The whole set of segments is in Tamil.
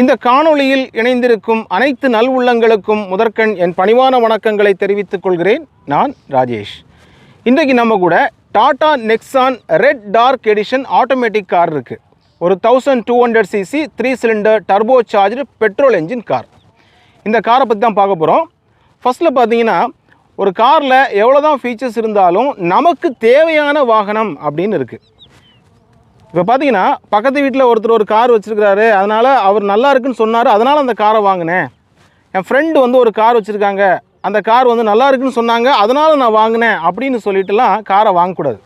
இந்த காணொளியில் இணைந்திருக்கும் அனைத்து நல்வுள்ளங்களுக்கும் முதற்கண் என் பணிவான வணக்கங்களை தெரிவித்துக் கொள்கிறேன். நான் ராஜேஷ். இன்றைக்கு நம்ம கூட Tata Nexon red dark edition automatic car இருக்குது ஒரு thousand two hundred CC three cylinder turbo charge petrol engine car. இந்த காரை பற்றி தான் பார்க்க போகிறோம் ஃபஸ்ட்டில் பார்த்தீங்கன்னா ஒரு காரில் எவ்வளோ தான் ஃபீச்சர்ஸ் இருந்தாலும் நமக்கு தேவையான வாகனம் அப்படின்னு இருக்குது இப்போ பார்த்தீங்கன்னா பக்கத்து வீட்டில் ஒருத்தர் ஒரு கார் வச்சுருக்கிறாரு. அதனால் அவர் நல்லா இருக்குன்னு சொன்னார். அதனால் அந்த காரை வாங்கினேன். என் ஃப்ரெண்டு வந்து ஒரு கார் வச்சுருக்காங்க. அந்த கார் வந்து நல்லா இருக்குன்னு சொன்னாங்க. அதனால் நான் வாங்கினேன் அப்படின்னு சொல்லிட்டுலாம் காரை வாங்கக்கூடாது.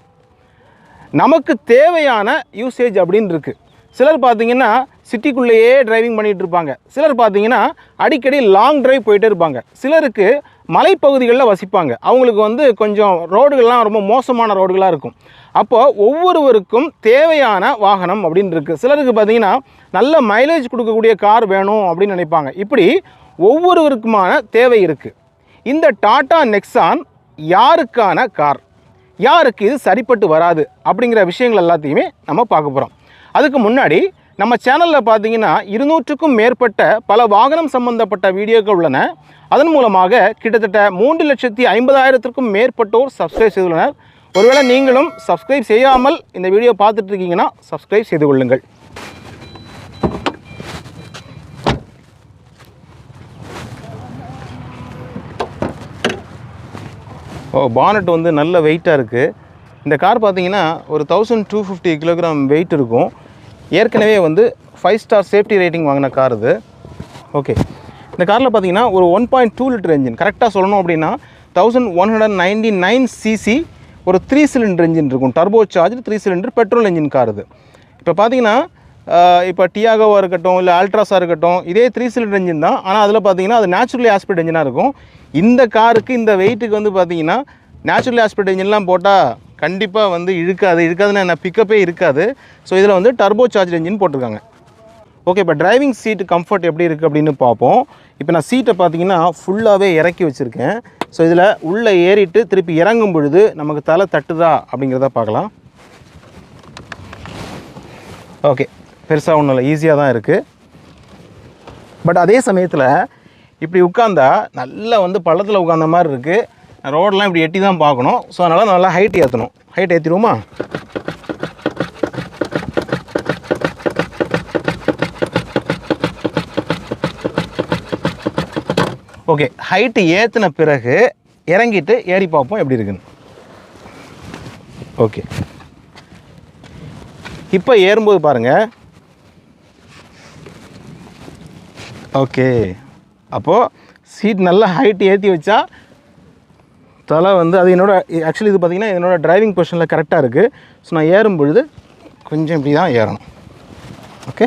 நமக்கு தேவையான யூசேஜ் அப்படின்னு இருக்குது சிலர் பார்த்தீங்கன்னா சிட்டிக்குள்ளேயே டிரைவிங் பண்ணிகிட்டு இருப்பாங்க. சிலர் பார்த்தீங்கன்னா அடிக்கடி லாங் டிரைவ் போயிட்டே இருப்பாங்க. சிலருக்கு மலைப்பகுதிகளில் வசிப்பாங்க. அவங்களுக்கு வந்து கொஞ்சம் ரோடுகள்லாம் ரொம்ப மோசமான ரோடுகளாக இருக்கும். அப்போது ஒவ்வொருவருக்கும் தேவையான வாகனம் அப்படின்னு இருக்குது சிலருக்கு பார்த்தீங்கன்னா நல்ல மைலேஜ் கொடுக்கக்கூடிய கார் வேணும் அப்படின்னு நினைப்பாங்க. இப்படி ஒவ்வொருவருக்குமான தேவை இருக்குது இந்த டாடா நெக்ஸான் யாருக்கான கார்? யாருக்கு இது சரிப்பட்டு வராது? அப்படிங்கிற விஷயங்கள் எல்லாத்தையுமே நம்ம பார்க்க போகிறோம் அதுக்கு முன்னாடி நம்ம சேனலில் பார்த்தீங்கன்னா இருநூற்றுக்கும் மேற்பட்ட பல வாகனம் சம்பந்தப்பட்ட வீடியோக்கள் உள்ளன. அதன் மூலமாக கிட்டத்தட்ட மூன்று லட்சத்தி ஐம்பதாயிரத்திற்கும் மேற்பட்டோர் சப்ஸ்கிரைப் செய்துள்ளனர். ஒருவேளை நீங்களும் சப்ஸ்கிரைப் செய்யாமல் இந்த வீடியோ பார்த்துட்டு இருக்கீங்கன்னா சப்ஸ்கிரைப் செய்து கொள்ளுங்கள். ஓ பானட் வந்து நல்ல வெயிட்டாக இருக்குது இந்த கார் பார்த்தீங்கன்னா ஒரு thousand two fifty kilogram weight இருக்கும். ஏற்கனவே வந்து ஃபைவ் ஸ்டார் சேஃப்டி ரேட்டிங் வாங்கின கார் இது. ஓகே இந்த காரில் பார்த்தீங்கன்னா ஒரு one point two litre engine கரெக்டாக சொல்லணும் அப்படின்னா thousand one hundred ninety nine CC ஒரு த்ரீ சிலிண்டர் இன்ஜின் இருக்கும். Turbo charge three cylinder petrol engine car இது. இப்போ பார்த்தீங்கன்னா இப்போ டியாகோவாக இருக்கட்டும் இல்லை அல்ட்ராஸாக இருக்கட்டும் இதே த்ரீ சிலிண்டர் இன்ஜின் தான். ஆனால் அதில் பார்த்தீங்கன்னா அது நேச்சுரலி ஆஸ்பெக்ட் இன்ஜினாக இருக்கும். இந்த காருக்கு இந்த வெயிட்டுக்கு வந்து பார்த்தீங்கன்னா நேச்சுரலி ஆஸ்பெக்ட் இன்ஜின்லாம் போட்டால் கண்டிப்பாக வந்து இழுக்காது. இழுக்காதுன்னா என்ன? பிக்கப்பே இருக்காது. ஸோ இதில் வந்து டர்போ சார்ஜ் என்ஜின் போட்டிருக்காங்க. ஓகே இப்போ டிரைவிங் சீட்டு கம்ஃபர்ட் எப்படி இருக்குது அப்படின்னு பார்ப்போம். இப்போ நான் சீட்டை பார்த்தீங்கன்னா ஃபுல்லாகவே இறக்கி வச்சுருக்கேன். ஸோ இதில் உள்ளே ஏறிட்டு திருப்பி இறங்கும் பொழுது நமக்கு தலை தட்டுதா அப்படிங்கிறத பார்க்கலாம். ஓகே பெருசாக ஒன்றும் இல்லை. ஈஸியாக தான் இருக்குது பட் அதே சமயத்தில் இப்படி உட்காந்தா நல்லா வந்து பள்ளத்தில் உட்காந்த மாதிரி இருக்குது ரோடெலாம் இப்படி எட்டி தான் பார்க்கணும். ஸோ அதனால் நல்லா ஹைட் ஏற்றணும் ஹைட் ஏற்றிடுவோமா ஓகே ஹைட்டு ஏற்றின பிறகு இறங்கிட்டு ஏறி பார்ப்போம் எப்படி இருக்குன்னு. ஓகே இப்போ ஏறும்போது பாருங்கள் ஓகே அப்போது சீட் நல்லா ஹைட் ஏற்றி வச்சா தலை வந்து அது என்னோட ஆக்சுவலி இது பார்த்திங்கன்னா என்னோடய டிரைவிங் பொசிஷனில் கரெக்டாக இருக்குது ஸோ நான் ஏறும் பொழுது கொஞ்சம் இப்படி தான் ஏறணும். ஓகே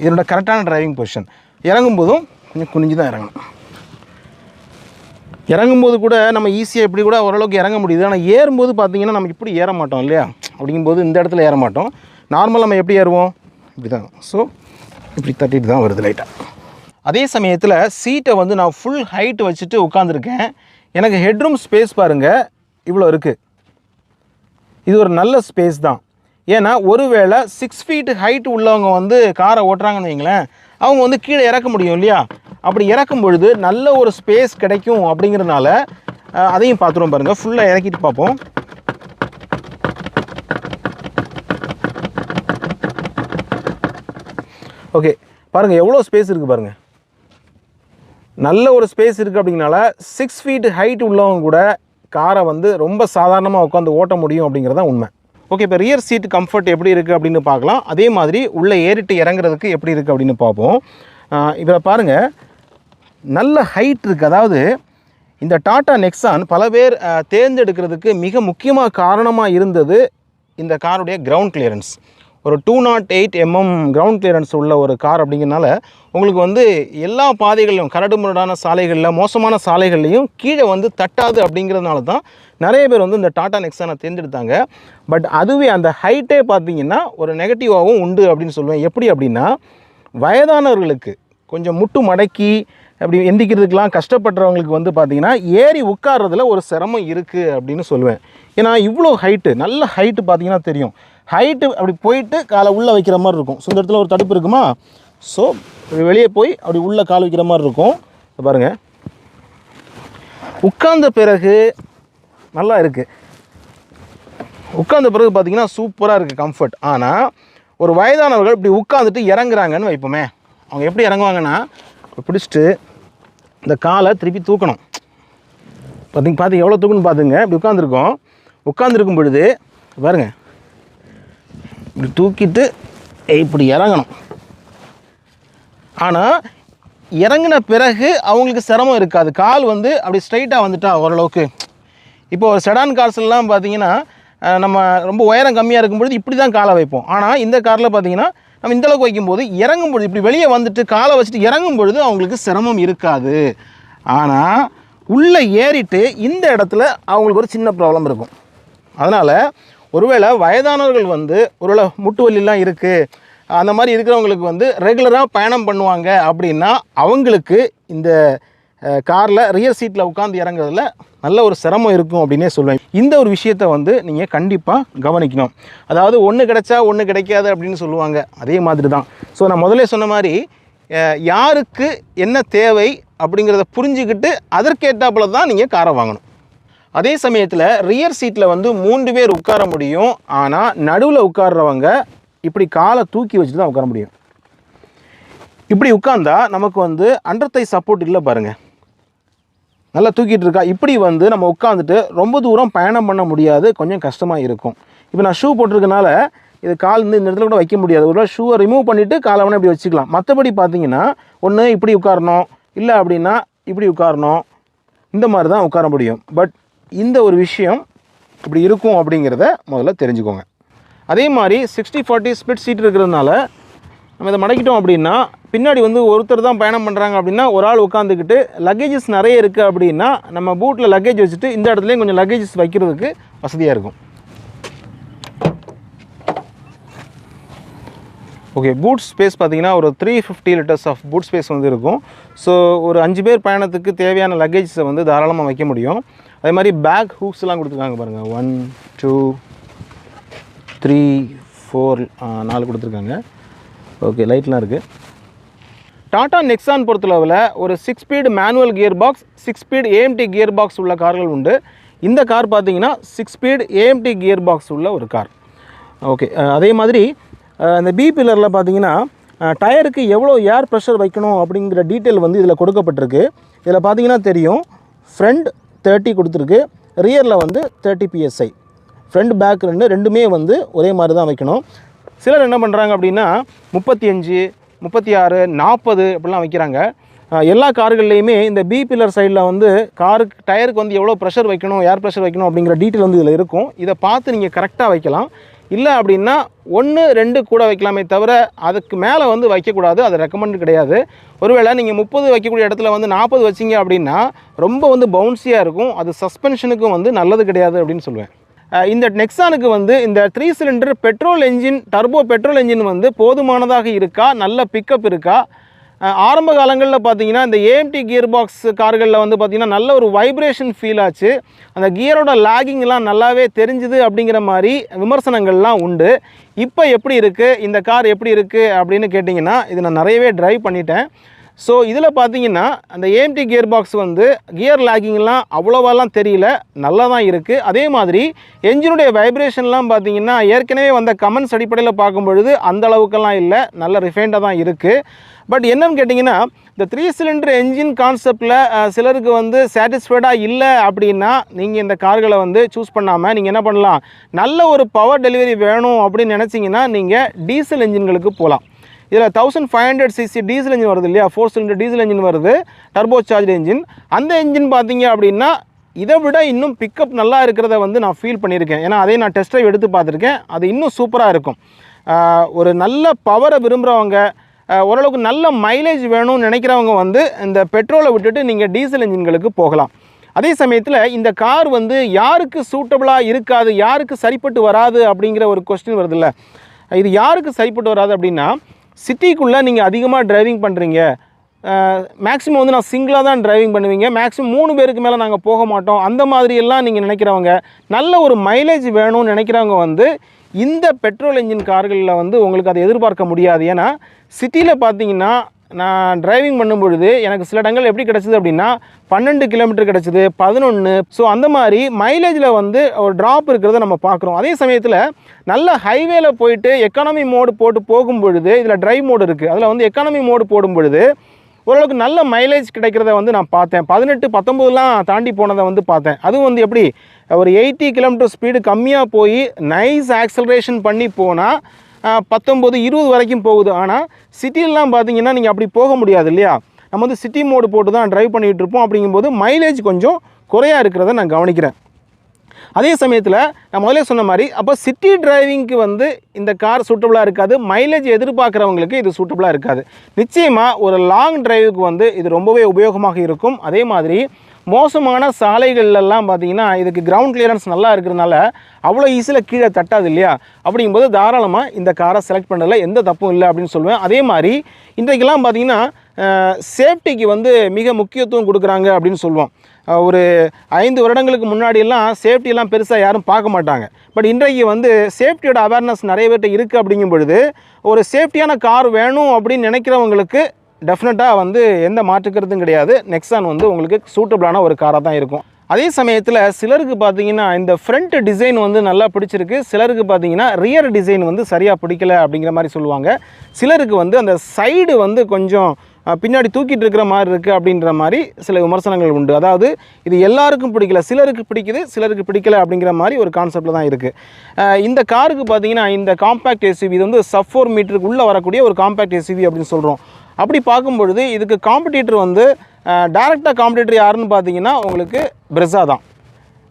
இதனோட கரெக்டான டிரைவிங் பொசிஷன் இறங்கும்போதும் கொஞ்சம் குனிஞ்சு தான் இறங்கணும். இறங்கும்போது கூட நம்ம ஈஸியாக இப்படி கூட ஓரளவுக்கு இறங்க முடியுது. ஆனால் ஏறும்போது பார்த்திங்கன்னா நம்ம இப்படி ஏற மாட்டோம் இல்லையா? அப்படிங்கும்போது இந்த இடத்துல ஏற மாட்டோம். நார்மலாக நம்ம எப்படி ஏறுவோம்? இப்படி தான் ஸோ இப்படி தட்டிட்டு தான் வருது லைட்டாக அதே சமயத்தில் சீட்டை வந்து நான் ஃபுல் ஹைட் வச்சுட்டு உட்காந்துருக்கேன் எனக்கு ஹெட்ரூம் ஸ்பேஸ் பாருங்கள் இவ்வளோ இருக்குது இது ஒரு நல்ல ஸ்பேஸ் தான். ஏன்னா ஒருவேளை சிக்ஸ் ஃபீட் ஹைட் உள்ளவங்க வந்து காரை ஓட்டுறாங்கன்னு வைங்களேன் அவங்க வந்து கீழே இறக்க முடியும் இல்லையா? அப்படி இறக்கும் பொழுது நல்ல ஒரு ஸ்பேஸ் கிடைக்கும் அப்படிங்கிறதுனால அதையும் பார்த்துருவோம் பாருங்கள் ஃபுல்லாக இறக்கிட்டு பார்ப்போம். ஓகே பாருங்கள் எவ்வளோ ஸ்பேஸ் இருக்குது பாருங்கள் நல்ல ஒரு ஸ்பேஸ் இருக்குது அப்படிங்கனால சிக்ஸ் ஃபீட் ஹைட் உள்ளவங்க கூட காரை வந்து ரொம்ப சாதாரணமாக உட்காந்து ஓட்ட முடியும் அப்படிங்கிறது தான் உண்மை. ஓகே இப்போ ரியர் சீட் கம்ஃபர்ட் எப்படி இருக்குது அப்படின்னு பார்க்கலாம். அதே மாதிரி உள்ளே ஏறிட்டு இறங்குறதுக்கு எப்படி இருக்குது அப்படின்னு பார்ப்போம். இதில் பாருங்கள் நல்ல ஹைட் இருக்குது அதாவது இந்த டாடா நெக்ஸான் பல பேர் தேர்ந்தெடுக்கிறதுக்கு மிக முக்கியமாக காரணமாக இருந்தது இந்த காருடைய கிரவுண்ட் கிளியரன்ஸ் ஒரு two nought eight MM ground clearance உள்ள ஒரு கார் அப்படிங்கிறனால உங்களுக்கு வந்து எல்லா பாதைகளிலும் கரடுமுரடான சாலைகளில் மோசமான சாலைகள்லையும் கீழே வந்து தட்டாது அப்படிங்கிறதுனால தான் நிறைய பேர் வந்து இந்த டாடா நெக்ஸானை தேர்ந்தெடுத்தாங்க. பட் அதுவே அந்த ஹைட்டே பார்த்தீங்கன்னா ஒரு நெகட்டிவாகவும் உண்டு அப்படின்னு சொல்லுவேன். எப்படி அப்படின்னா வயதானவர்களுக்கு கொஞ்சம் முட்டு மடக்கி அப்படி எந்திக்கிறதுக்கெலாம் கஷ்டப்படுறவங்களுக்கு வந்து பார்த்தீங்கன்னா ஏறி உட்கார்றதுல ஒரு சிரமம் இருக்குது அப்படின்னு சொல்லுவேன். ஏன்னா இவ்வளோ ஹைட்டு நல்ல ஹைட்டு பார்த்தீங்கன்னா தெரியும். ஹைட்டு அப்படி போயிட்டு காலை உள்ளே வைக்கிற மாதிரி இருக்கும். ஸோ இந்த இடத்துல ஒரு தடுப்பு இருக்குமா? ஸோ வெளியே போய் அப்படி உள்ளே கால் வைக்கிற மாதிரி இருக்கும். இதை பாருங்கள் உட்கார்ந்த பிறகு நல்லா இருக்குது உட்கார்ந்த பிறகு பார்த்தீங்கன்னா சூப்பராக இருக்குது கம்ஃபர்ட் ஆனால் ஒரு வயதானவர்கள் இப்படி உட்காந்துட்டு இறங்குறாங்கன்னு வைப்போமே. அவங்க எப்படி இறங்குவாங்கன்னா பிடிச்சிட்டு இந்த காலை திருப்பி தூக்கணும். பார்த்திங்க பார்த்து எவ்வளோ தூக்குன்னு பார்த்துங்க. இப்படி உட்காந்துருக்கோம் உட்காந்துருக்கும் பொழுது பாருங்கள் இப்படி தூக்கிட்டு இப்படி இறங்கணும். ஆனால் இறங்கின பிறகு அவங்களுக்கு சிரமம் இருக்காது. கால் வந்து அப்படி ஸ்ட்ரைட்டாக வந்துட்டா ஓரளவுக்கு. இப்போ ஒரு செடான் கார்ஸ்லாம் பார்த்தீங்கன்னா நம்ம ரொம்ப உயரம் கம்மியாக இருக்கும்பொழுது இப்படி தான் காலை வைப்போம். ஆனால் இந்த காரில் பார்த்தீங்கன்னா நம்ம இந்த அளவுக்கு வைக்கும்போது இறங்கும் பொழுது இப்படி வெளியே வந்துட்டு காலை வச்சுட்டு இறங்கும் பொழுது அவங்களுக்கு சிரமம் இருக்காது. ஆனால் உள்ளே ஏறிட்டு இந்த இடத்துல அவங்களுக்கு ஒரு சின்ன ப்ராப்ளம் இருக்கும். அதனால் ஒருவேளை வயதானவர்கள் வந்து ஒருவேளை முட்டு வலிலாம் இருக்குது அந்த மாதிரி இருக்கிறவங்களுக்கு வந்து ரெகுலராக பயணம் பண்ணுவாங்க அப்படின்னா அவங்களுக்கு இந்த காரில் ரியர் சீட்டில் உட்காந்து இறங்குறதுல நல்ல ஒரு சிரமம் இருக்கும் அப்படின்னே சொல்லுவேன் இந்த ஒரு விஷயத்தை வந்து நீங்கள் கண்டிப்பாக கவனிக்கணும். அதாவது ஒன்று கிடைச்சா ஒன்று கிடைக்காது அப்படின்னு சொல்லுவாங்க. அதே மாதிரி தான் ஸோ நான் முதல்ல சொன்ன மாதிரி யாருக்கு என்ன தேவை அப்படிங்கிறத புரிஞ்சுக்கிட்டு அதற்கேற்றாப்புல தான் நீங்கள் காரை வாங்கணும். அதே சமயத்தில் ரியர் சீட்டில் வந்து மூன்று பேர் உட்கார முடியும். ஆனால் நடுவில் உட்கார்றவங்க இப்படி காலை தூக்கி வச்சுட்டு தான் உட்கார முடியும். இப்படி உட்காந்தா நமக்கு வந்து அண்டர்த்தை சப்போர்ட் இல்லை பாருங்கள் நல்லா தூக்கிட்டு இருக்கா? இப்படி வந்து நம்ம உட்காந்துட்டு ரொம்ப தூரம் பயணம் பண்ண முடியாது. கொஞ்சம் கஷ்டமாக இருக்கும். இப்போ நான் ஷூ போட்டிருக்கனால இது கால் வந்து இந்த இடத்துல கூட வைக்க முடியாது. ஒரு ஷூவை ரிமூவ் பண்ணிவிட்டு காலை வேணால் இப்படி வச்சுக்கலாம். மற்றபடி பார்த்தீங்கன்னா ஒன்று இப்படி உட்காரணும். இல்லை அப்படின்னா இப்படி உட்காரணும். இந்த மாதிரி தான் உட்கார முடியும். பட் இந்த ஒரு விஷயம் இப்படி இருக்கும் அப்படிங்கிறத முதல்ல தெரிஞ்சுக்கோங்க. அதே மாதிரி சிக்ஸ்டி ஃபார்ட்டி ஸ்பிட் சீட் இருக்கிறதுனால நம்ம இதை மடக்கிட்டோம் அப்படின்னா பின்னாடி வந்து ஒருத்தர் தான் பயணம் பண்ணுறாங்க அப்படின்னா ஒரு ஆள் உட்காந்துக்கிட்டு லக்கேஜஸ் நிறைய இருக்குது அப்படின்னா நம்ம பூட்டில் லக்கேஜ் வச்சுட்டு இந்த இடத்துலையும் கொஞ்சம் லக்கேஜஸ் வைக்கிறதுக்கு வசதியாக இருக்கும். ஓகே பூட் ஸ்பேஸ் பார்த்தீங்கன்னா ஒரு three fifty litres of boot space வந்து இருக்கும். ஸோ ஒரு அஞ்சு பேர் பயணத்துக்கு தேவையான லக்கேஜஸை வந்து தாராளமாக வைக்க முடியும். அதே மாதிரி பேக் ஹூக்ஸ்லாம் கொடுத்துருக்காங்க பாருங்கள் ஒன் டூ த்ரீ ஃபோர் நாலு கொடுத்துருக்காங்க. ஓகே லைட்லாம் இருக்குது டாடா நெக்ஸான் பொறுத்தளவில் ஒரு six speed manual gear box six speed AMT gear box உள்ள கார்கள் உண்டு. இந்த கார் பார்த்தீங்கன்னா six speed AMT gear box உள்ள ஒரு கார். ஓகே அதே மாதிரி இந்த பி பில்லரில் பார்த்தீங்கன்னா டயருக்கு எவ்வளோ ஏர் ப்ரெஷர் வைக்கணும் அப்படிங்கிற டீட்டெயில் வந்து இதில் கொடுக்கப்பட்டிருக்கு. இதில் பார்த்தீங்கன்னா தெரியும். ஃப்ரண்ட் தேர்ட்டி கொடுத்துருக்கு. ரியரில் வந்து தேர்ட்டி பிஎஸ்ஐ ஃப்ரண்ட் பேக் ரெண்டு ரெண்டுமே வந்து ஒரே மாதிரி தான் வைக்கணும். சிலர் என்ன பண்ணுறாங்க அப்படின்னா முப்பத்தி அஞ்சு முப்பத்தி ஆறு நாற்பது அப்படிலாம் வைக்கிறாங்க எல்லா கார்கள்லேயுமே இந்த பி பில்லர் சைடில் வந்து காருக்கு டயருக்கு வந்து எவ்வளோ ப்ரெஷர் வைக்கணும் ஏர் ப்ரெஷர் வைக்கணும் அப்படிங்கிற டீட்டெயில் வந்து இதில் இருக்கும். இதை பார்த்து நீங்கள் கரெக்டாக வைக்கலாம். இல்லை அப்படின்னா ஒன்று ரெண்டு கூட வைக்கலாமே தவிர அதுக்கு மேலே வந்து வைக்கக்கூடாது. அது ரெக்கமெண்ட் கிடையாது. ஒருவேளை நீங்கள் முப்பது வைக்கக்கூடிய இடத்துல வந்து நாற்பது வச்சிங்க அப்படின்னா ரொம்ப வந்து பவுன்சியாக இருக்கும். அது சஸ்பென்ஷனுக்கும் வந்து நல்லது கிடையாது அப்படின்னு சொல்லுவேன். இந்த நெக்ஸானுக்கு வந்து இந்த three cylinder petrol engine turbo petrol engine வந்து போதுமானதாக இருக்கா? நல்ல பிக்கப் இருக்கா? ஆரம்ப காலங்களில் பார்த்தீங்கன்னா இந்த ஏஎம்டி கியர் பாக்ஸ் கார்களில் வந்து பார்த்திங்கன்னா நல்ல ஒரு வைப்ரேஷன் ஃபீல் ஆச்சு. அந்த கியரோட லாகிங்லாம் நல்லாவே தெரிஞ்சுது அப்படிங்கிற மாதிரி விமர்சனங்கள்லாம் உண்டு. இப்போ எப்படி இருக்குது இந்த கார் எப்படி இருக்குது அப்படின்னு கேட்டிங்கன்னா இது நான் நிறையவே ட்ரைவ் பண்ணிட்டேன். ஸோ இதில் பார்த்தீங்கன்னா அந்த ஏஎம்டி கியர் பாக்ஸ் வந்து கியர் லாகிங்லாம் அவ்வளோவாலாம் தெரியல நல்லா தான் இருக்குது அதே மாதிரி என்ஜினுடைய வைப்ரேஷன்லாம் பார்த்தீங்கன்னா ஏற்கனவே வந்த கமெண்ட்ஸ் அடிப்படையில் பார்க்கும் பொழுது அந்த அளவுக்கெல்லாம் இல்லை நல்ல ரிஃபைண்டாக தான் இருக்குது பட் என்னன்னு கேட்டிங்கன்னா இந்த த்ரீ சிலிண்டர் என்ஜின் கான்செப்டில் சிலருக்கு வந்து சாட்டிஸ்ஃபைடாக இல்லை அப்படின்னா நீங்கள் இந்த கார்களை வந்து சூஸ் பண்ணாமல் நீங்கள் என்ன பண்ணலாம்? நல்ல ஒரு பவர் டெலிவரி வேணும் அப்படின்னு நினச்சிங்கன்னா நீங்கள் டீசல் என்ஜின்களுக்கு போகலாம் இதில் thousand five hundred CC diesel engine வருது இல்லையா? ஃபோர் சிலிண்டர் டீசல் இன்ஜின் வருது. டர்போ சார்ஜ் இன்ஜின் அந்த இன்ஜின் பார்த்தீங்க அப்படின்னா இதை விட இன்னும் பிக்கப் நல்லா இருக்கிறத வந்து நான் ஃபீல் பண்ணியிருக்கேன். ஏன்னா அதே நான் டெஸ்ட் ட்ரைவ் எடுத்து பார்த்துருக்கேன். அது இன்னும் சூப்பராக இருக்கும். ஒரு நல்ல பவரை விரும்புகிறவங்க ஓரளவுக்கு நல்ல மைலேஜ் வேணும்னு நினைக்கிறவங்க வந்து இந்த பெட்ரோலை விட்டுட்டு நீங்கள் டீசல் இன்ஜின்களுக்கு போகலாம். அதே சமயத்தில் இந்த கார் வந்து யாருக்கு சூட்டபுளாக இருக்காது யாருக்கு சரிப்பட்டு வராது அப்படிங்கிற ஒரு கொஸ்டின் வருதுல்ல. இது யாருக்கு சரிப்பட்டு வராது அப்படின்னா சிட்டிக்குள்ளே நீங்கள் அதிகமாக டிரைவிங் பண்ணுறீங்க மேக்ஸிமம் வந்து நான் சிங்கிளாக தான் டிரைவிங் பண்ணுவீங்க. மேக்ஸிமம் மூணு பேருக்கு மேலே நாங்கள் போக மாட்டோம். அந்த மாதிரியெல்லாம் நீங்கள் நினைக்கிறவங்க நல்ல ஒரு மைலேஜ் வேணும்னு நினைக்கிறவங்க வந்து இந்த பெட்ரோல் என்ஜின் கார்களில் வந்து உங்களுக்கு அதை எதிர்பார்க்க முடியாது. ஏன்னா சிட்டியில் பார்த்தீங்கன்னா நான் டிரைவிங் பண்ணும் பொழுது எனக்கு சில இடங்கள் எப்படி கிடச்சிது அப்படின்னா பன்னெண்டு கிலோமீட்டர் கிடச்சிது பதினொன்று ஸோ அந்த மாதிரி மைலேஜில் வந்து ஒரு ட்ராப் இருக்கிறத நம்ம பார்க்குறோம். அதே சமயத்தில் நல்ல ஹைவேல போயிட்டு எக்கானமி மோடு போட்டு போகும் பொழுது இதில் ட்ரைவ் மோடு இருக்குது அதில் வந்து எக்கானமி மோடு போடும் பொழுது ஓரளவுக்கு நல்ல மைலேஜ் கிடைக்கிறத வந்து நான் பார்த்தேன். பதினெட்டு பத்தொம்போதுலாம் தாண்டி போனதை வந்து பார்த்தேன். அதுவும் வந்து எப்படி ஒரு எயிட்டி கிலோமீட்டர் ஸ்பீடு கம்மியாக போய் நைஸ் ஆக்சலரேஷன் பண்ணி போனால் பத்தொம்போது இருபது வரைக்கும் போகுது. ஆனால் சிட்டிலலாம் பார்த்தீங்கன்னா நீங்கள் அப்படி போக முடியாது இல்லையா? நம்ம வந்து சிட்டி மோடு போட்டு தான் ட்ரைவ் பண்ணிகிட்டு இருப்போம் அப்படிங்கும்போது மைலேஜ் கொஞ்சம் குறையாக இருக்கிறத நான் கவனிக்கிறேன். அதே சமயத்தில் நான் முதல்ல சொன்ன மாதிரி அப்போ சிட்டி டிரைவிங்க்கு வந்து இந்த கார் சூட்டபுளாக இருக்காது. மைலேஜ் எதிர்பார்க்குறவங்களுக்கு இது சூட்டபுளாக இருக்காது. நிச்சயமாக ஒரு லாங் டிரைவுக்கு வந்து இது ரொம்பவே உபயோகமாக இருக்கும். அதே மாதிரி மோசமான சாலைகள்லாம் பார்த்தீங்கன்னா இதுக்கு கிரவுண்ட் கிளியரன்ஸ் நல்லா இருக்கிறதுனால அவ்வளோ ஈஸியில் கீழே தட்டாது இல்லையா? அப்படிங்கும்போது தாராளமாக இந்த காரை செலக்ட் பண்ணுறதுல எந்த தப்பும் இல்லை அப்படின்னு சொல்லுவேன். அதே மாதிரி இன்றைக்கெல்லாம் பார்த்தீங்கன்னா சேஃப்டிக்கு வந்து மிக முக்கியத்துவம் கொடுக்குறாங்க அப்படின்னு சொல்லுவோம். ஒரு ஐந்து வருடங்களுக்கு முன்னாடியெல்லாம் சேஃப்டியெல்லாம் பெருசாக யாரும் பார்க்க மாட்டாங்க. பட் இன்றைக்கு வந்து சேஃப்டியோட அவேர்னஸ் நிறைய பேர்கிட்ட இருக்குது அப்படிங்கும் பொழுது ஒரு சேஃப்டியான கார் வேணும் அப்படின்னு நினைக்கிறவங்களுக்கு டெஃபினட்டாக வந்து எந்த மாற்றுக்கிறதும் கிடையாது. நெக்ஸான் வந்து உங்களுக்கு சூட்டபிளான ஒரு காராக தான் இருக்கும். அதே சமயத்தில் சிலருக்கு பார்த்தீங்கன்னா இந்த ஃப்ரண்ட் டிசைன் வந்து நல்லா பிடிச்சிருக்கு. சிலருக்கு பார்த்தீங்கன்னா ரியர் டிசைன் வந்து சரியாக பிடிக்கல அப்படிங்கிற மாதிரி சொல்லுவாங்க. சிலருக்கு வந்து அந்த சைடு வந்து கொஞ்சம் பின்னாடி தூக்கிட்டு இருக்கிற மாதிரி இருக்குது அப்படின்ற மாதிரி சில விமர்சனங்கள் உண்டு. அதாவது இது எல்லாருக்கும் பிடிக்கல. சிலருக்கு பிடிக்குது சிலருக்கு பிடிக்கல அப்படிங்கிற மாதிரி ஒரு கான்செப்டில் தான் இருக்குது இந்த காருக்கு பார்த்தீங்கன்னா இந்த காம்பேக்ட் எஸ்யூவி இது வந்து சஃப் ஃபோர் மீட்டருக்கு உள்ளே வரக்கூடிய ஒரு காம்பேக்ட் எஸ்யூவி அப்படின்னு சொல்கிறோம் அப்படி பார்க்கும் பொழுது இதுக்கு காம்படிட்டர் வந்து டேரெக்டாக காம்படிட்டர் யாருன்னு பார்த்தீங்கன்னா உங்களுக்கு பிரெஸா தான்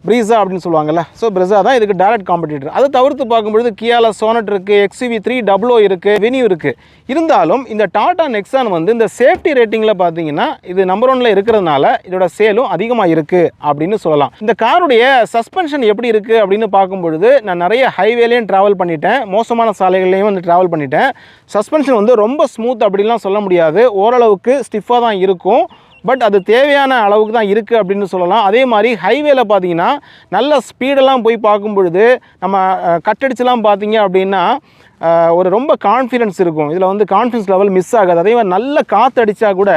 ப்ரீஸா அப்படின்னு சொல்லுவாங்கல்ல. ஸோ ப்ரிஸா தான் இதுக்கு டேரக்ட் காம்படிட்டர் அதை தவிர்த்து பார்க்கும்பொழுது கியால சோனட் இருக்குது எக்ஸிவி த்ரீ டபுளோ இருக்குது வெனியூ இருக்குது இருந்தாலும் இந்த டாடா நெக்ஸான் வந்து இந்த சேஃப்டி ரேட்டிங்கில் பார்த்தீங்கன்னா இது நம்பர் ஒனில் இருக்கிறதுனால இதோட சேலும் அதிகமாக இருக்குது அப்படின்னு சொல்லலாம். இந்த காருடைய சஸ்பென்ஷன் எப்படி இருக்குது அப்படின்னு பார்க்கும்பொழுது நான் நிறைய ஹைவேலையும் ட்ராவல் பண்ணிட்டேன். மோசமான சாலைகள்லையும் வந்து ட்ராவல் பண்ணிட்டேன். சஸ்பென்ஷன் வந்து ரொம்ப ஸ்மூத் அப்படின்லாம் சொல்ல முடியாது. ஓரளவுக்கு ஸ்டிஃபாக தான் இருக்கும். பட் அது தேவையான அளவுக்கு தான் இருக்குது அப்படின்னு சொல்லலாம். அதே மாதிரி ஹைவேல பார்த்தீங்கன்னா நல்ல ஸ்பீடெல்லாம் போய் பார்க்கும் பொழுது நம்ம அஹ், பார்த்தீங்க அப்படின்னா ஒரு ரொம்ப கான்ஃபிடென்ஸ் இருக்கும். இதில் வந்து கான்ஃபிடன்ஸ் லெவல் மிஸ் ஆகாது. அதே மாதிரி நல்ல காற்று அடித்தா கூட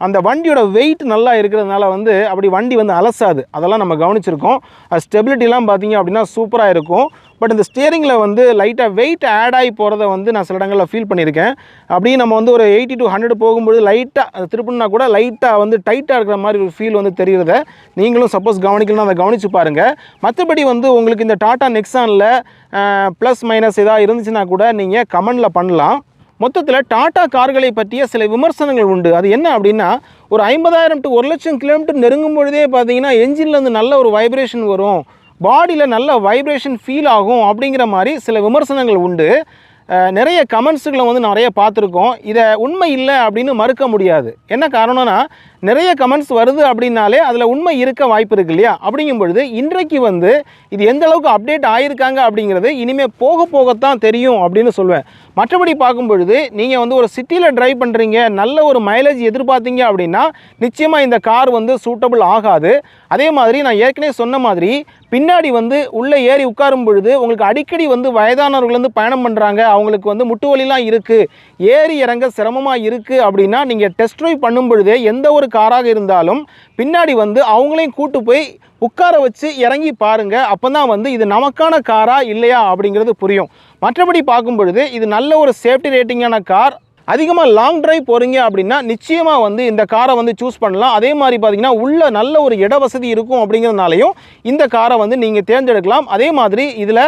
அந்த வண்டியோட வெயிட் நல்லா இருக்கிறதுனால வந்து அப்படி வண்டி வந்து அலசாது. அதெல்லாம் நம்ம கவனிச்சிருக்கோம். ஸ்டெபிலிட்டிலாம் பார்த்தீங்க அப்படின்னா சூப்பராக இருக்கும். பட் இந்த ஸ்டியரிங்கில் வந்து லைட்டாக வெயிட் ஆட் ஆகி போகிறத வந்து நான் சில இடங்களில் ஃபீல் பண்ணியிருக்கேன். அப்படியே நம்ம வந்து ஒரு எயிட்டி டு ஹண்ட்ரட் போகும்போது லைட்டாக திருப்பினா கூட லைட்டாக வந்து டைட்டாக இருக்கிற மாதிரி ஒரு ஃபீல் வந்து தெரிகிறத நீங்களும் சப்போஸ் கவனிக்கலாம் அதை கவனித்து பாருங்கள் மற்றபடி வந்து உங்களுக்கு இந்த டாட்டா நெக்ஸானில் ப்ளஸ் மைனஸ் ஏதாவது இருந்துச்சுன்னா கூட நீங்கள் கமெண்டில் பண்ணலாம். மொத்தத்தில் டாடா கார்களை பற்றிய சில விமர்சனங்கள் உண்டு. அது என்ன அப்படின்னா ஒரு ஐம்பதாயிரம் டு ஒரு லட்சம் கிலோமீட்டர் நெருங்கும் பொழுதே பார்த்தீங்கன்னா என்ஜின்லேருந்து நல்ல ஒரு வைப்ரேஷன் வரும். பாடியில் நல்ல வைப்ரேஷன் ஃபீல் ஆகும் அப்படிங்கிற மாதிரி சில விமர்சனங்கள் உண்டு. நிறைய கமெண்ட்ஸுகளை வந்து நிறைய பார்த்துருக்கோம். இதை உண்மை இல்லை அப்படின்னு மறுக்க முடியாது. என்ன காரணம்னா நிறைய கமெண்ட்ஸ் வருது அப்படின்னாலே அதில் உண்மை இருக்க வாய்ப்பு இருக்கு இல்லையா? அப்படிங்கும் பொழுது இன்றைக்கு வந்து இது எந்த அளவுக்கு அப்டேட் ஆகியிருக்காங்க அப்படிங்கிறது இனிமேல் போக போகத்தான் தெரியும் அப்படின்னு சொல்லுவேன் மற்றபடி பார்க்கும் பொழுது நீங்கள் வந்து ஒரு சிட்டியில் ட்ரைவ் பண்ணுறீங்க நல்ல ஒரு மைலேஜ் எதிர்பார்த்தீங்க அப்படின்னா நிச்சயமாக இந்த கார் வந்து சூட்டபிள் ஆகாது. அதே மாதிரி நான் ஏற்கனவே சொன்ன மாதிரி பின்னாடி வந்து உள்ளே ஏறி உட்காரும் பொழுது உங்களுக்கு அடிக்கடி வந்து வயதானவர்கள் வந்து பயணம் பண்ணுறாங்க அவங்களுக்கு வந்து முட்டு வலிலாம் இருக்குது ஏறி இறங்க சிரமமாக இருக்குது அப்படின்னா நீங்கள் டெஸ்ட் ட்ரைவ் பண்ணும் பொழுதே எந்த ஒரு காராக இருந்தாலும் பின்னாடி வந்து அவங்களையும் கூட்டு போய் உட்கார வச்சு இறங்கி பாருங்கள் அப்போ தான் வந்து இது நமக்கான காரா இல்லையா அப்படிங்கிறது புரியும். மற்றபடி பார்க்கும் பொழுது இது நல்ல ஒரு சேஃப்டி ரேட்டிங்கான கார் அதிகமாக லாங் டிரைவ் போகிறீங்க அப்படின்னா நிச்சயமாக வந்து இந்த காரை வந்து சூஸ் பண்ணலாம். அதே மாதிரி பார்த்தீங்கன்னா உள்ள நல்ல ஒரு இட வசதி இருக்கும் அப்படிங்கிறதுனாலையும் இந்த காரை வந்து நீங்கள் தேர்ந்தெடுக்கலாம். அதே மாதிரி இதில்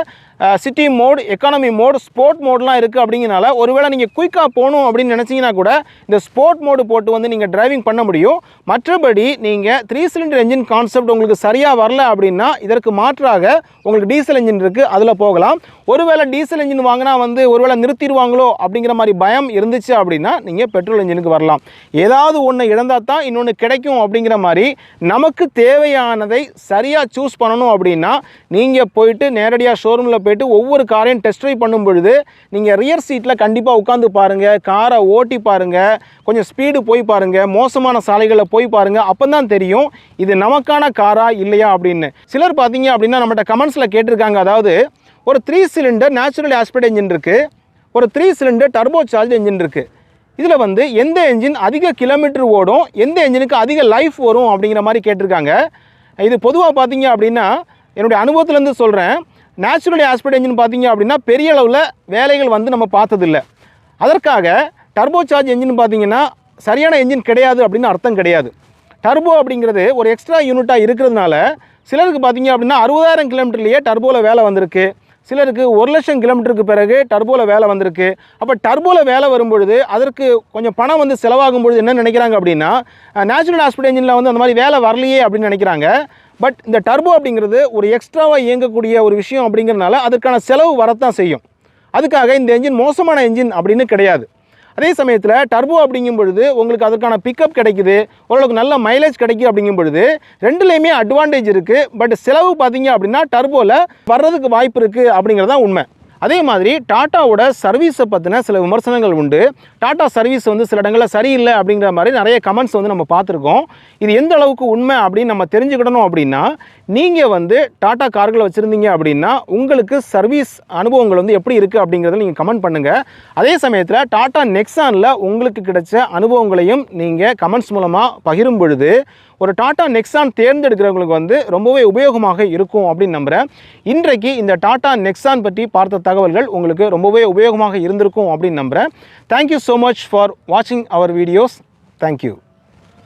city mode economy mode sport மோட்லாம் இருக்குது அப்படிங்கிறனால ஒருவேளை நீங்கள் குயிக்காக போகணும் அப்படின்னு நினச்சிங்கன்னா கூட இந்த ஸ்போர்ட் மோடு போட்டு வந்து நீங்கள் டிரைவிங் பண்ண முடியும். மற்றபடி நீங்கள் த்ரீ சிலிண்டர் என்ஜின் கான்செப்ட் உங்களுக்கு சரியாக வரல அப்படின்னா இதற்கு மாற்றாக உங்களுக்கு டீசல் என்ஜின் இருக்குது அதில் போகலாம். ஒருவேளை டீசல் என்ஜின் வாங்கினா வந்து ஒருவேளை நிறுத்திடுவாங்களோ அப்படிங்கிற மாதிரி பயம் இருந்துச்சு அப்படின்னா நீங்கள் பெட்ரோல் என்ஜினுக்கு வரலாம். ஏதாவது ஒன்று இழந்தால் தான் இன்னொன்று கிடைக்கும் அப்படிங்கிற மாதிரி நமக்கு தேவையானதை சரியாக சூஸ் பண்ணணும் அப்படின்னா நீங்கள் போயிட்டு நேரடியாக ஷோரூமில் போயிட்டு ஒவ்வொரு காரையும் டெஸ்ட் ட்ரைவ் பண்ணும் பொழுது நீங்கள் ரியர் சீட்டில் கண்டிப்பாக உட்காந்து பாருங்கள் காரை ஓட்டி பாருங்கள் கொஞ்சம் ஸ்பீடு போய் பாருங்கள் மோசமான சாலைகளில் போய் பாருங்கள் அப்போ தான் தெரியும் இது நமக்கான காரா இல்லையா அப்படின்னு. சிலர் பார்த்தீங்க அப்படின்னா நம்மகிட்ட கமெண்ட்ஸில் கேட்டிருக்காங்க. அதாவது ஒரு three cylinder natural aspirated engine இருக்குது ஒரு three cylinder turbo charge engine இருக்குது இதில் வந்து எந்த என்ஜின் அதிக கிலோமீட்டர் ஓடும் எந்த என்ஜினுக்கு அதிக லைஃப் வரும் அப்படிங்கிற மாதிரி கேட்டிருக்காங்க. இது பொதுவாக பார்த்தீங்க அப்படின்னா என்னுடைய அனுபவத்துலேருந்து சொல்கிறேன் நேச்சுரல் ஆஸ்பிரட் என்ஜின் பார்த்தீங்க அப்படின்னா பெரிய அளவில் வேலைகள் வந்து நம்ம பார்த்ததில்ல. அதற்காக டர்போ சார்ஜ் என்ஜின் பார்த்தீங்கன்னா சரியான என்ஜின் கிடையாது அப்படின்னு அர்த்தம் கிடையாது. டர்போ அப்படிங்கிறது ஒரு எக்ஸ்ட்ரா யூனிட்டாக இருக்கிறதுனால சிலருக்கு பார்த்தீங்க அப்படின்னா அறுபதாயிரம் கிலோமீட்டர்லேயே டர்போவில் வேலை வந்திருக்கு. சிலருக்கு ஒரு லட்சம் கிலோமீட்டருக்கு பிறகு டர்போவில் வேலை வந்திருக்கு. அப்போ டர்போவில் வேலை வரும்பொழுது அதற்கு கொஞ்சம் பணம் வந்து செலவாகும் பொழுது என்ன நினைக்கிறாங்க அப்படின்னா நேச்சுரல் ஹாஸ்பிட்டல் என்ஜினில் வந்து அந்த மாதிரி வேலை வரலையே அப்படின்னு நினைக்கிறாங்க. பட் இந்த டர்போ அப்படிங்கிறது ஒரு எக்ஸ்ட்ராவாக இயங்கக்கூடிய ஒரு விஷயம் அப்படிங்கிறதுனால அதற்கான செலவு வரத்தான் செய்யும். அதுக்காக இந்த என்ஜின் மோசமான என்ஜின் அப்படின்னு கிடையாது. அதே சமயத்தில் டர்போ அப்படிங்கும் பொழுது உங்களுக்கு அதற்கான பிக்கப் கிடைக்குது ஓரளவுக்கு நல்ல மைலேஜ் கிடைக்குது அப்படிங்கும் பொழுது ரெண்டுலேயுமே அட்வான்டேஜ் இருக்குது பட் செலவு பார்த்தீங்க அப்படின்னா டர்போவில் வர்றதுக்கு வாய்ப்பு இருக்குது அப்படிங்கிறது தான் உண்மை. அதே மாதிரி டாட்டாவோட சர்வீஸை பற்றின சில விமர்சனங்கள் உண்டு. டாட்டா சர்வீஸ் வந்து சில இடங்களில் சரியில்லை அப்படிங்கிற மாதிரி நிறைய கமெண்ட்ஸ் வந்து நம்ம பார்த்துருக்கோம். இது எந்த அளவுக்கு உண்மை அப்படின்னு நம்ம தெரிஞ்சுக்கிடணும் அப்படின்னா நீங்கள் வந்து டாட்டா கார்களை வச்சுருந்தீங்க அப்படின்னா உங்களுக்கு சர்வீஸ் அனுபவங்கள் வந்து எப்படி இருக்குது அப்படிங்கிறத நீங்கள் கமெண்ட் பண்ணுங்கள் அதே சமயத்தில் டாட்டா நெக்ஸானில் உங்களுக்கு கிடைச்ச அனுபவங்களையும் நீங்கள் கமெண்ட்ஸ் மூலமாக பகிரும் பொழுது ஒரு டாட்டா நெக்ஸான் தேர்ந்தெடுக்கிறவங்களுக்கு வந்து ரொம்பவே உபயோகமாக இருக்கும் அப்படின்னு நம்புகிறேன் இன்றைக்கு இந்த டாட்டா நெக்ஸான் பற்றி பார்த்த தகவல்கள் உங்களுக்கு ரொம்பவே உபயோகமாக இருந்திருக்கும் அப்படின்னு நம்புகிறேன் தேங்க்யூ ஸோ மச் ஃபார் வாட்சிங் அவர் வீடியோஸ் தேங்க்யூ